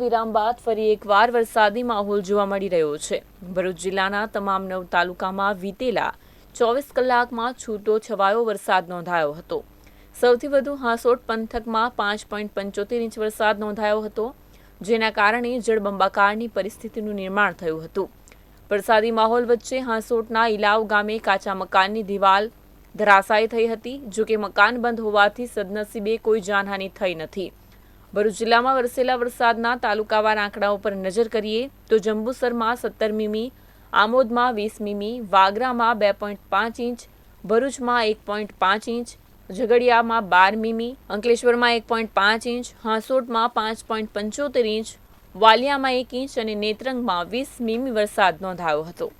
વિરામ બાદ ફરી એકવાર વરસાદી માહોલ જોવા મળી રહ્યો છે. ભરૂચ જિલ્લાના તમામ નવ તાલુકામાં વીતેલા ચોવીસ કલાકમાં છૂટો છવાયો વરસાદ નોંધાયો હતો. સૌથી વધુ હાંસોટ પંથકમાં પાંચ પોઈન્ટ પંચોતેર ઇંચ વરસાદ નોંધાયો હતો, જેના કારણે જળબંબાકારની પરિસ્થિતિનું નિર્માણ થયું હતું. વરસાદી માહોલ વચ્ચે હાંસોટના ઇલાવ ગામે કાચા મકાનની દિવાલ ધરાશાયી થઈ હતી, જોકે મકાન બંધ હોવાથી સદનસીબે કોઈ જાનહાનિ થઈ નથી. ભરૂચ જિલ્લામાં વરસેલા વરસાદના તાલુકાવાર આંકડાઓ પર નજર કરીએ તો જંબુસરમાં સત્તર મીમી, આમોદમાં વીસ મીમી, વાગરામાં બે પોઈન્ટ પાંચ ઇંચ, ભરૂચમાં એક પોઈન્ટ પાંચ ઇંચ, ઝઘડિયામાં બાર મીમી, અંકલેશ્વરમાં એક પોઈન્ટ પાંચ ઇંચ, હાંસોટમાં પાંચ પોઈન્ટ પંચોતેર ઇંચ, વાલિયામાં એક ઇંચ અને નેત્રંગમાં વીસ મીમી વરસાદ નોંધાયો હતો.